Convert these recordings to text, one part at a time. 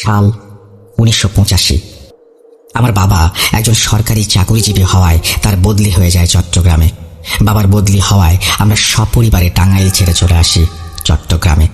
সাল উনিশশো পঁচাশি। আমার বাবা একজন সরকারি চাকরিজীবী হওয়ায় তার বদলি হয়ে যায় চট্টগ্রামে। বাবার বদলি হওয়ায় আমরা সপরিবারে টাঙ্গাইল ছেড়ে চলে আসি চট্টগ্রামে।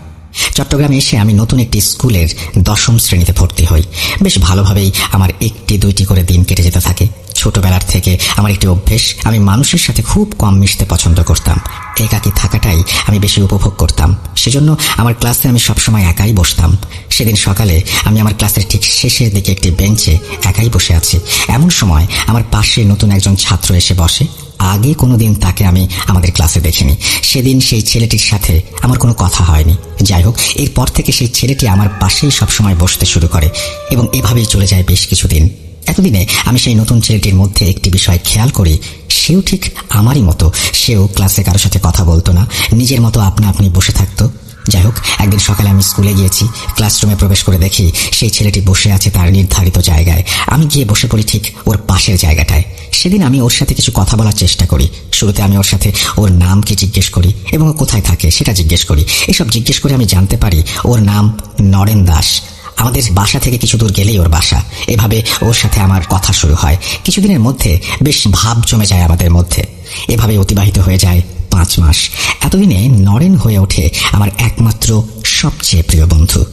চট্টগ্রামে এসে আমি নতুন একটি স্কুলের দশম শ্রেণীতে ভর্তি হই। বেশ ভালোভাবেই আমার একটি দুইটি করে দিন কেটে যেতে থাকে। ছোটবেলার থেকে আমার একটি অভ্যেস, আমি মানুষের সাথে খুব কম মিশতে পছন্দ করতাম। একাকী থাকাটাই আমি বেশি উপভোগ করতাম। সেজন্য আমার ক্লাসে আমি সবসময় একাই বসতাম। সেদিন সকালে আমি আমার ক্লাসের ঠিক শেষের দিকে একটি বেঞ্চে একাই বসে আছি। এমন সময় আমার পাশে নতুন একজন ছাত্র এসে বসে। আগে কোনো দিন তাকে আমি আমাদের ক্লাসে দেখিনি। সেদিন সেই ছেলেটির সাথে আমার কোনো কথা হয়নি। যাই হোক, এরপর থেকে সেই ছেলেটি আমার পাশেই সবসময় বসতে শুরু করে এবং এভাবেই চলে যায় বেশ কিছুদিন। এতদিনে আমি সেই নতুন ছেলেটির মধ্যে একটি বিষয় খেয়াল করি, সেও ঠিক আমারই মতো। সেও ক্লাসে কারোর সাথে কথা বলতো না। নিজের মতো আপনা আপনি বসে থাকতো। যাই হোক, একদিন সকালে আমি স্কুলে গিয়েছি। ক্লাসরুমে প্রবেশ করে দেখি সেই ছেলেটি বসে আছে তার নির্ধারিত জায়গায়। আমি গিয়ে বসে পড়ি ঠিক ওর পাশের জায়গাটায়। সেদিন আমি ওর সাথে কিছু কথা বলার চেষ্টা করি। শুরুতে আমি ওর সাথে ওর নাম কি জিজ্ঞেস করি এবং ও কোথায় থাকে সেটা জিজ্ঞেস করি। এসব জিজ্ঞেস করে আমি জানতে পারি ওর নাম নরেন দাস। আমাদের বাসা থেকে কিছু দূর গেলেই ওর বাসা। এভাবে ওর সাথে আমার কথা শুরু হয়। কিছুদিনের মধ্যে বেশ ভাব জমে যায় আমাদের মধ্যে। এভাবে অতিবাহিত হয়ে যায় পাঁচ মাস। এতদিনে নরেন হয়ে ওঠে আমার একমাত্র সবচেয়ে প্রিয় বন্ধু।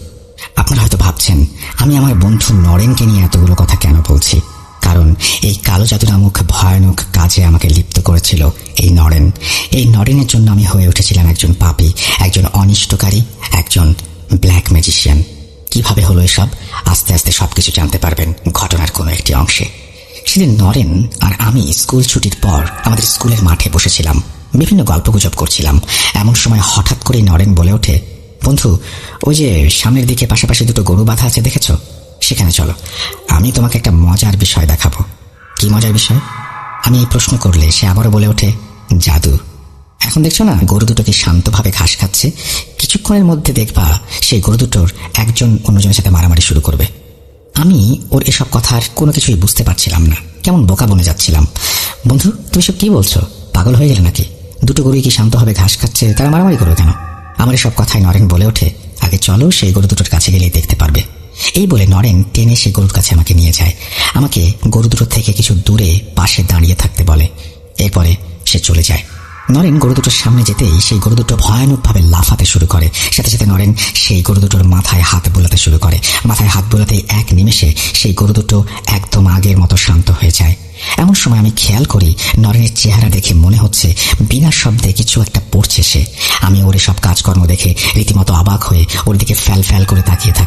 আপনারা হয়তো ভাবছেন, আমি আমার বন্ধু নরেনকে নিয়ে এতগুলো কথা কেন বলছি? কারণ এই কালো জাদু নামক ভয়ানক কাজে আমাকে লিপ্ত করেছিল এই নরেন। এই নরেনের জন্য আমি হয়ে উঠেছিলাম একজন পাপী, একজন অনিষ্টকারী, একজন ব্ল্যাক ম্যাজিশিয়ান। কীভাবে হলো এসব? আস্তে আস্তে সবকিছু জানতে পারবেন ঘটনার কোনো একটি অংশে। সেদিন নরেন আর আমি স্কুল ছুটির পর আমাদের স্কুলের মাঠে বসেছিলাম। বিভিন্ন গল্পগুজব করছিলাম। এমন সময় হঠাৎ করেই নরেন বলে ওঠে, বন্ধু, ওই যে সামনের দিকে পাশাপাশি দুটো গরু বাঁধা আছে, দেখেছ? সেখানে চলো। আমি তোমাকে একটা মজার বিষয় দেখাবো। কি মজার বিষয়? আমি এই প্রশ্ন করলে সে আবারও বলে ওঠে, জাদু। এখন দেখছ না, গরু দুটোকে শান্তভাবে ঘাস খাচ্ছে কিছুক্ষণের মধ্যে দেখবা সেই গরু দুটোর একজন অন্যজনের সাথে মারামারি শুরু করবে। আমি ওর এসব কথার কোনো কিছুই বুঝতে পারছিলাম না। কেমন বোকা বনে যাচ্ছিলাম। বন্ধু, তুমি সব কি বলছো? পাগল হয়ে গেলে নাকি? দুটো গরুই কি শান্তভাবে ঘাস খাচ্ছে? তারা মারামারি করবে কেন? আমার এসব কথায় নরেন বলে ওঠে, আগে চলো, সেই গরু দুটোর কাছে গেলেই দেখতে পারবে। এই বলে নরেন টেনে সেই গরুর কাছে আমাকে নিয়ে যায়। আমাকে গরু দুটোর থেকে কিছু দূরে পাশে দাঁড়িয়ে থাকতে বলে। এরপরে সে চলে যায়। নরেন গরু দুটোর সামনে যেতেই সেই গরু দুটো ভয়ানকভাবে লাফাতে শুরু করে। সাথে সাথে নরেন সেই গরু দুটোর মাথায় হাত বোলাতে শুরু করে। মাথায় হাত বোলাতে এক নিমেষে সেই গরু দুটো একদম আগের মতো শান্ত হয়ে যায়। এমন সময় আমি খেয়াল করি নরেনের চেহারা দেখে মনে হচ্ছে বিনা শব্দে কিছু একটা পড়ছে সে। আমি ওর সব কাজকর্ম দেখে রীতিমতো অবাক হয়ে ওর দিকে ফ্যাল ফ্যাল করে তাকিয়ে থাকি।